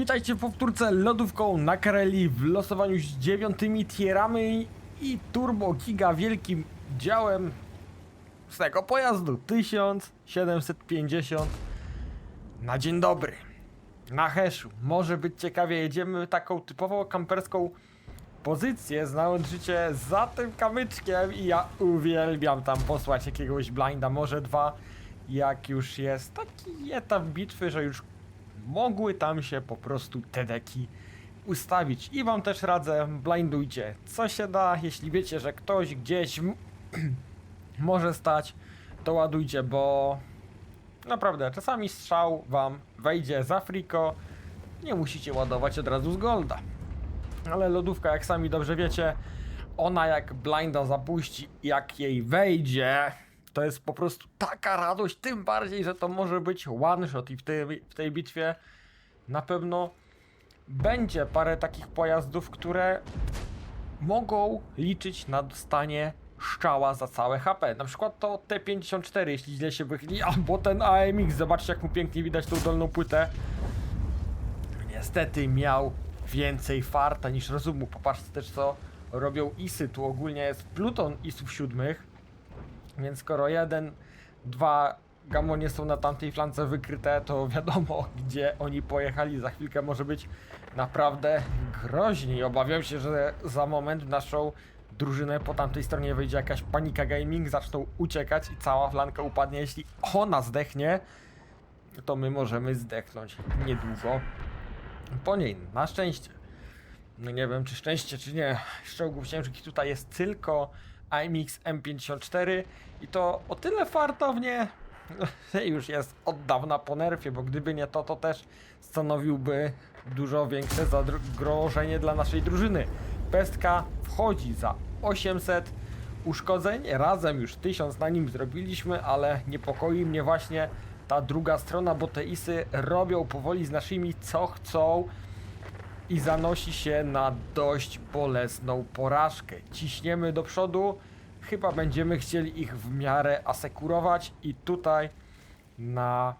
Witajcie w powtórce lodówką na Kareli w losowaniu z dziewiątymi tierami i turbo giga wielkim działem z tego pojazdu 1750 na dzień dobry. Na Heszu. Może być ciekawie, jedziemy taką typowo kamperską pozycję, znając życie za tym kamyczkiem i ja uwielbiam tam posłać jakiegoś blinda, może dwa, jak już jest taki etap bitwy, że już mogły tam się po prostu te deki ustawić. I wam też radzę, blindujcie co się da, jeśli wiecie, że ktoś gdzieś może stać, to ładujcie, bo naprawdę czasami strzał wam wejdzie za friko, nie musicie ładować od razu z golda. Ale lodówka, jak sami dobrze wiecie, ona jak blinda zapuści, jak jej wejdzie, to jest po prostu taka radość, tym bardziej, że to może być one shot i w tej, w tej bitwie na pewno będzie parę takich pojazdów, które mogą liczyć na dostanie szczała za całe HP. Na przykład to T54, jeśli źle się wychyli, albo ten AMX, zobaczcie jak mu pięknie widać tą dolną płytę. Niestety miał więcej farta niż rozumu. Popatrzcie też co robią ISy. Tu ogólnie jest pluton ISów siódmych. Więc skoro jeden, dwa gamonie są na tamtej flance wykryte, to wiadomo gdzie oni pojechali. Za chwilkę może być naprawdę groźniej. Obawiam się, że za moment w naszą drużynę po tamtej stronie wejdzie jakaś panika gaming, zaczną uciekać i cała flanka upadnie. Jeśli ona zdechnie, to my możemy zdechnąć niedługo po niej. Na szczęście. No nie wiem, czy szczęście, czy nie. Z czołgów ciężkich tutaj jest tylko AMX M54 i to o tyle fartownie już jest od dawna po nerfie, bo gdyby nie to, to też stanowiłby dużo większe zagrożenie dla naszej drużyny. Pestka wchodzi za 800 uszkodzeń, razem już 1000 na nim zrobiliśmy, ale niepokoi mnie właśnie ta druga strona, bo te isy robią powoli z naszymi co chcą i zanosi się na dość bolesną porażkę. Ciśniemy do przodu, chyba będziemy chcieli ich w miarę asekurować i tutaj na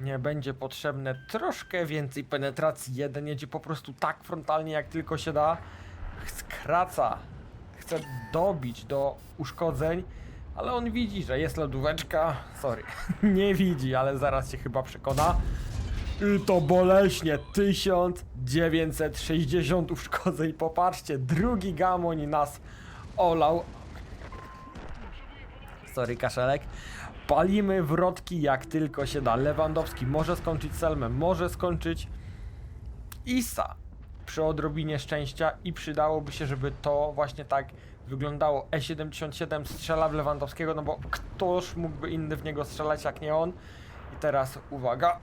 nie będzie potrzebne troszkę więcej penetracji. Jeden jedzie po prostu tak frontalnie jak tylko się da. Skraca, chce dobić do uszkodzeń, ale on widzi, że jest lodóweczka. Sorry, nie widzi, ale zaraz się chyba przekona. I to boleśnie 1960 uszkodzeń. Popatrzcie, drugi gamoń nas olał. Sorry, kaszelek. Palimy wrotki jak tylko się da. Lewandowski może skończyć Selmem, może skończyć Isa przy odrobinie szczęścia i przydałoby się, żeby to właśnie tak wyglądało. E77 strzela w Lewandowskiego, no bo ktoż mógłby inny w niego strzelać jak nie on. I teraz uwaga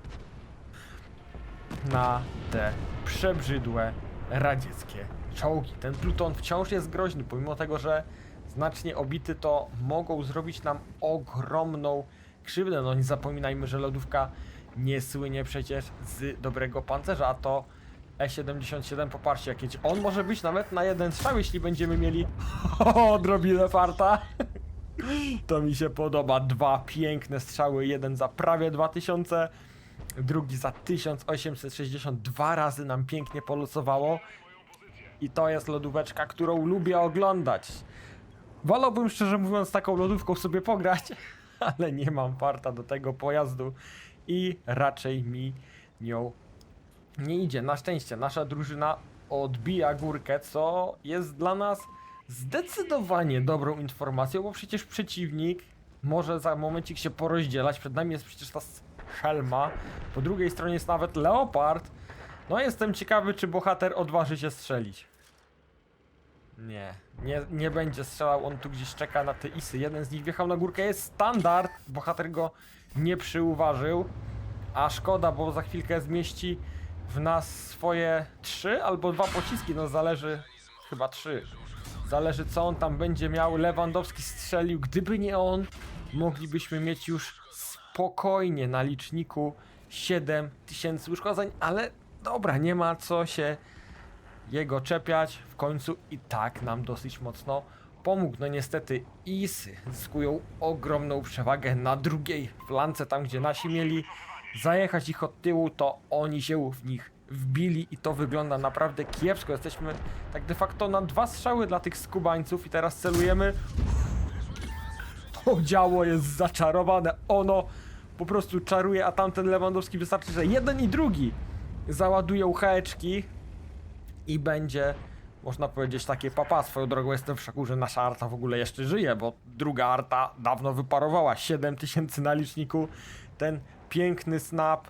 na te przebrzydłe radzieckie czołgi. Ten pluton wciąż jest groźny, pomimo tego, że znacznie obity, to mogą zrobić nam ogromną krzywdę. No nie zapominajmy, że lodówka nie słynie przecież z dobrego pancerza, a to E77, popatrzcie jak jedzie. On może być nawet na jeden strzał, jeśli będziemy mieli odrobinę farta. To mi się podoba. Dwa piękne strzały, jeden za prawie 2000, drugi za 1860. Dwa razy nam pięknie polusowało. I to jest lodóweczka, którą lubię oglądać. Wolałbym szczerze mówiąc taką lodówką sobie pograć, ale nie mam farta do tego pojazdu i raczej mi nią nie idzie. Na szczęście nasza drużyna odbija górkę, co jest dla nas zdecydowanie dobrą informacją, bo przecież przeciwnik może za momencik się porozdzielać. Przed nami jest przecież ta szelma, po drugiej stronie jest nawet leopard. No jestem ciekawy, czy bohater odważy się strzelić. Nie, nie, nie będzie strzelał, on tu gdzieś czeka na te isy. Jeden z nich wjechał na górkę, jest standard. Bohater go nie przyuważył. A szkoda, bo za chwilkę zmieści w nas swoje trzy albo dwa pociski, no zależy, chyba trzy. Zależy co on tam będzie miał. Lewandowski strzelił, gdyby nie on, moglibyśmy mieć już spokojnie na liczniku 7000 uszkodzeń, ale dobra, nie ma co się jego czepiać. W końcu i tak nam dosyć mocno pomógł. No niestety Isy zyskują ogromną przewagę na drugiej flance, tam gdzie nasi mieli zajechać ich od tyłu, to oni się w nich wbili i to wygląda naprawdę kiepsko. Jesteśmy tak de facto na dwa strzały dla tych skubańców i teraz celujemy. To działo jest zaczarowane. Ono po prostu czaruje, a tamten Lewandowski wystarczy, że jeden i drugi załadują haeczki i będzie, można powiedzieć, takie papa. Swoją drogą jestem w szoku, że nasza arta w ogóle jeszcze żyje, bo druga arta dawno wyparowała. 7000 na liczniku. Ten piękny snap.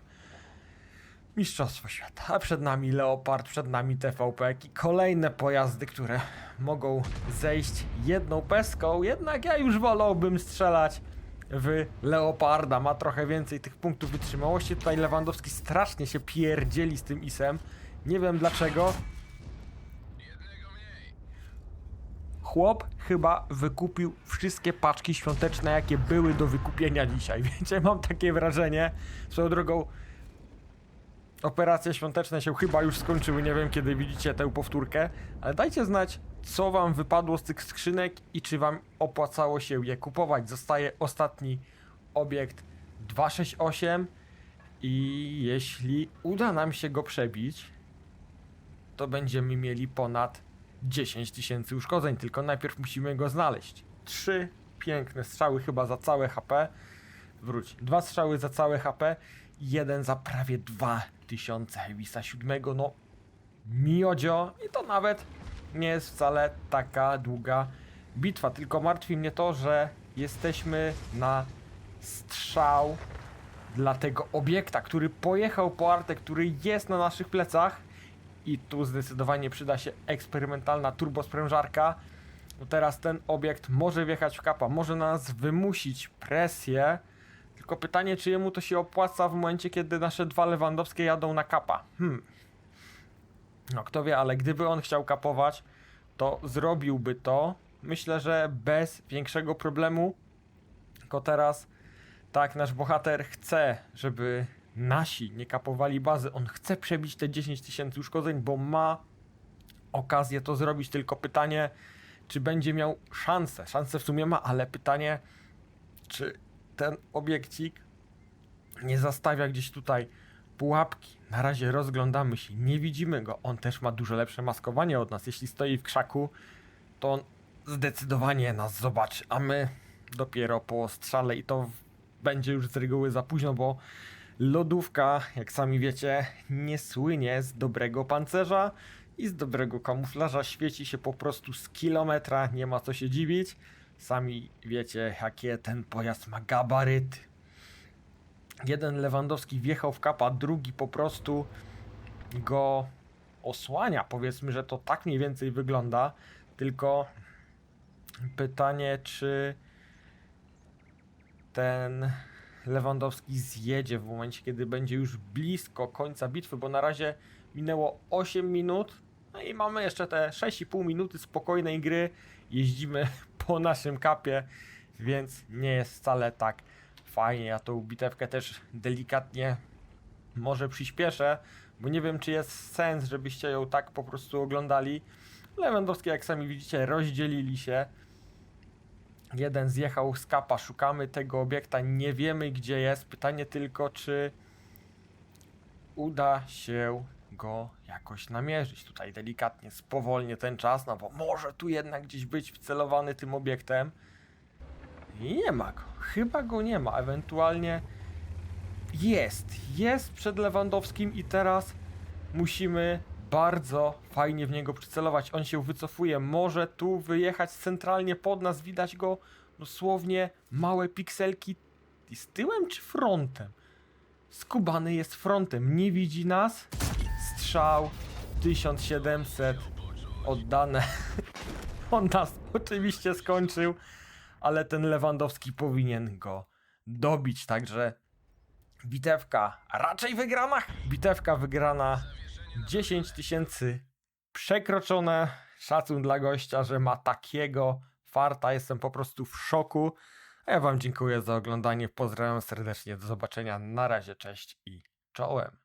Mistrzostwo świata. A przed nami Leopard, przed nami TVP i kolejne pojazdy, które mogą zejść jedną peską. Jednak ja już wolałbym strzelać w Leoparda. Ma trochę więcej tych punktów wytrzymałości. Tutaj Lewandowski strasznie się pierdzieli z tym isem. Nie wiem dlaczego. Chłop chyba wykupił wszystkie paczki świąteczne, jakie były do wykupienia dzisiaj. Wiecie, mam takie wrażenie. Swoją drogą, operacje świąteczne się chyba już skończyły. Nie wiem, kiedy widzicie tę powtórkę, ale dajcie znać, co wam wypadło z tych skrzynek i czy wam opłacało się je kupować. Zostaje ostatni obiekt 268 i jeśli uda nam się go przebić, to będziemy mieli ponad 10 tysięcy uszkodzeń, tylko najpierw musimy go znaleźć. Trzy piękne strzały chyba za całe HP. Wróć. Dwa strzały za całe HP, jeden za prawie 2000 Hewisa 7. No, miodzio i to nawet nie jest wcale taka długa bitwa, tylko martwi mnie to, że jesteśmy na strzał dla tego obiekta, który pojechał po artę, który jest na naszych plecach i tu zdecydowanie przyda się eksperymentalna turbosprężarka. Bo teraz ten obiekt może wjechać w kapa, może na nas wymusić presję. Tylko pytanie, czy jemu to się opłaca w momencie, kiedy nasze dwa Lewandowskie jadą na kapa. Hmm. No kto wie, ale gdyby on chciał kapować, to zrobiłby to. Myślę, że bez większego problemu. Tylko teraz, tak, nasz bohater chce, żeby nasi nie kapowali bazy. On chce przebić te 10 tysięcy uszkodzeń, bo ma okazję to zrobić. Tylko pytanie, czy będzie miał szansę. Szansę w sumie ma, ale pytanie, czy ten obiekcik nie zastawia gdzieś tutaj pułapki. Na razie rozglądamy się, nie widzimy go. On też ma dużo lepsze maskowanie od nas. Jeśli stoi w krzaku, to on zdecydowanie nas zobaczy, a my dopiero po strzale i to będzie już z reguły za późno, bo lodówka, jak sami wiecie, nie słynie z dobrego pancerza i z dobrego kamuflaża. Świeci się po prostu z kilometra, nie ma co się dziwić. Sami wiecie, jakie ten pojazd ma gabaryty. Jeden Lewandowski wjechał w kapa, drugi po prostu go osłania. Powiedzmy, że to tak mniej więcej wygląda. Tylko pytanie, czy ten Lewandowski zjedzie w momencie, kiedy będzie już blisko końca bitwy, bo na razie minęło 8 minut. No i mamy jeszcze te 6,5 minuty spokojnej gry. Jeździmy po naszym kapie, więc nie jest wcale tak fajnie. Ja tą bitewkę też delikatnie może przyspieszę, bo nie wiem, czy jest sens, żebyście ją tak po prostu oglądali. Lewandowski, jak sami widzicie, rozdzielili się. Jeden zjechał z kapa, szukamy tego obiekta, nie wiemy gdzie jest. Pytanie tylko, czy uda się go jakoś namierzyć. Tutaj delikatnie spowolnię ten czas, no bo może tu jednak gdzieś być wcelowany tym obiektem. I nie ma go. Chyba go nie ma. Ewentualnie jest. Jest przed Lewandowskim i teraz musimy bardzo fajnie w niego przycelować. On się wycofuje. Może tu wyjechać centralnie pod nas. Widać go dosłownie małe pikselki. Z tyłem czy frontem? Skubany jest frontem. Nie widzi nas. Strzał 1700 oddane. On nas oczywiście skończył, ale ten Lewandowski powinien go dobić. Także bitewka raczej wygrana. Bitewka wygrana 10 tysięcy przekroczone. Szacun dla gościa, że ma takiego farta. Jestem po prostu w szoku. A ja Wam dziękuję za oglądanie. Pozdrawiam serdecznie. Do zobaczenia. Na razie. Cześć i czołem.